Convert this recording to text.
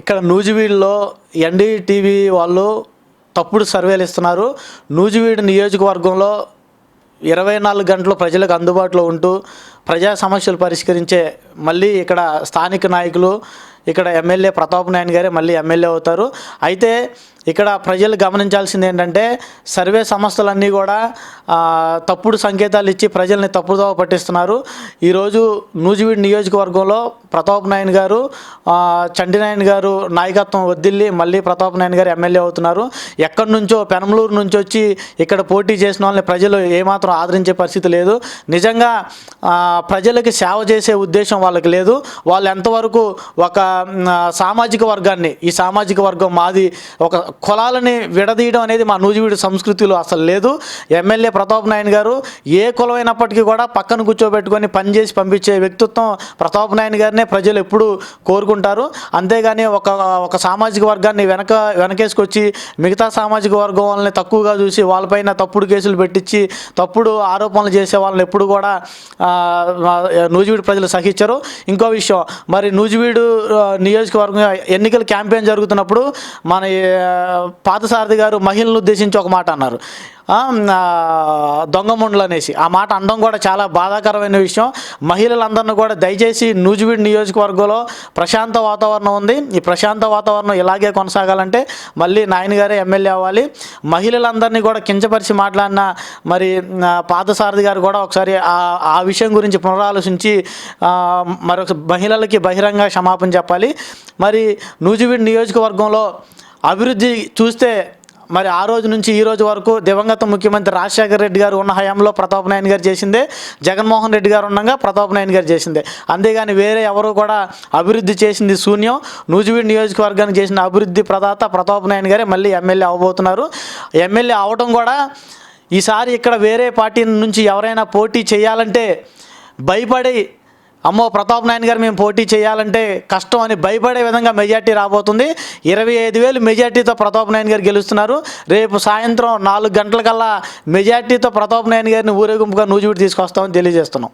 ఇక్కడ నూజివీడులో ఎన్డీటీవీ వాళ్ళు తప్పుడు సర్వేలు ఇస్తున్నారు. నూజివీడు నియోజకవర్గంలో ఇరవై నాలుగు గంటలు ప్రజలకు అందుబాటులో ఉంటూ ప్రజా సమస్యలు పరిష్కరించే మళ్ళీ ఇక్కడ స్థానిక నాయకులు ఇక్కడ ఎమ్మెల్యే ప్రతాప్ నాయన్ గారే మళ్ళీ ఎమ్మెల్యే అవుతారు. అయితే ఇక్కడ ప్రజలు గమనించాల్సింది ఏంటంటే సర్వే సంస్థలన్నీ కూడా తప్పుడు సంకేతాలు ఇచ్చి ప్రజల్ని తప్పుదోవ పట్టిస్తున్నారు. ఈరోజు నూజివీడు నియోజకవర్గంలో ప్రతాప్ నాయన్ గారు చండినాయన్ గారు నాయకత్వం వద్దిల్లి మళ్ళీ ప్రతాప్ నాయన్ గారు ఎమ్మెల్యే అవుతున్నారు. ఎక్కడి నుంచో పెనమలూరు నుంచి వచ్చి ఇక్కడ పోటీ చేసిన వాళ్ళని ప్రజలు ఏమాత్రం ఆదరించే పరిస్థితి లేదు. నిజంగా ప్రజలకి సేవ చేసే ఉద్దేశం వాళ్ళకి లేదు. వాళ్ళు ఎంతవరకు ఒక సామాజిక వర్గాన్ని ఈ సామాజిక వర్గం మాది ఒక కులాలని విడదీయడం అనేది మా నూజివీడు సంస్కృతిలో అసలు లేదు. ఎమ్మెల్యే ప్రతాప్ నాయన్ గారు ఏ కులమైనప్పటికీ కూడా పక్కన కూర్చోబెట్టుకొని పనిచేసి పంపించే వ్యక్తిత్వం ప్రతాప్ నాయన్ గారినే ప్రజలు ఎప్పుడూ కోరుకుంటారు. అంతేగాని ఒక ఒక సామాజిక వర్గాన్ని వెనక వెనకేసుకొచ్చి మిగతా సామాజిక వర్గం వాళ్ళని తక్కువగా చూసి వాళ్ళపైన తప్పుడు కేసులు పెట్టించి తప్పుడు ఆరోపణలు చేసే వాళ్ళని ఎప్పుడు కూడా నూజివీడు ప్రజలు సహించరు. ఇంకో విషయం మరి నూజివీడు నియోజకవర్గం ఎన్నికల క్యాంపెయిన్ జరుగుతున్నప్పుడు మన పాత సారథి గారు మహిళను ఉద్దేశించి ఒక మాట అన్నారు. ఆ, దొంగముండలు అనేసి. ఆ మాట అనడం కూడా చాలా బాధాకరమైన విషయం. మహిళలందరినీ కూడా దయచేసి నూజివీడ్ నియోజకవర్గంలో ప్రశాంత వాతావరణం ఉంది. ఈ ప్రశాంత వాతావరణం ఇలాగే కొనసాగాలంటే మళ్ళీ నాయనగారే ఎమ్మెల్యే అవ్వాలి. మహిళలందరినీ కూడా కించపరిచి మాట్లాడిన మరి పాత సారథి గారు కూడా ఒకసారి ఆ ఆ విషయం గురించి పునరాలోచించి మరొక మహిళలకి బహిరంగ క్షమాపణ చెప్పాలి. మరి నూజివీడ్ నియోజకవర్గంలో అభివృద్ధి చూస్తే మరి ఆ రోజు నుంచి ఈ రోజు వరకు దివంగత ముఖ్యమంత్రి రాజశేఖర రెడ్డి గారు ఉన్న హయాంలో ప్రతాప్ నాయన్ గారు చేసిందే జగన్మోహన్ రెడ్డి గారు ఉండగా ప్రతాప్ నాయన్ గారు చేసిందే. అంతేగాని వేరే ఎవరు కూడా అభివృద్ధి చేసింది శూన్యం. నూజివీడు నియోజకవర్గానికి చేసిన అభివృద్ధి ప్రదాత ప్రతాప్ నాయన్ గారే మళ్ళీ ఎమ్మెల్యే అవ్వబోతున్నారు. ఎమ్మెల్యే అవడం కూడా ఈసారి ఇక్కడ వేరే పార్టీ నుంచి ఎవరైనా పోటీ చేయాలంటే భయపడి అమ్మో ప్రతాప్ నాయన్ గారు మేము పోటీ చేయాలంటే కష్టం అని భయపడే విధంగా మెజార్టీ రాబోతుంది. ఇరవై ఐదు వేలు మెజార్టీతో ప్రతాప్ నాయన్ గారు గెలుస్తున్నారు. రేపు సాయంత్రం నాలుగు గంటలకల్లా మెజార్టీతో ప్రతాప్ నాయన్ గారిని ఊరేగింపుగా నూజివిడి తీసుకొస్తామని తెలియజేస్తున్నాం.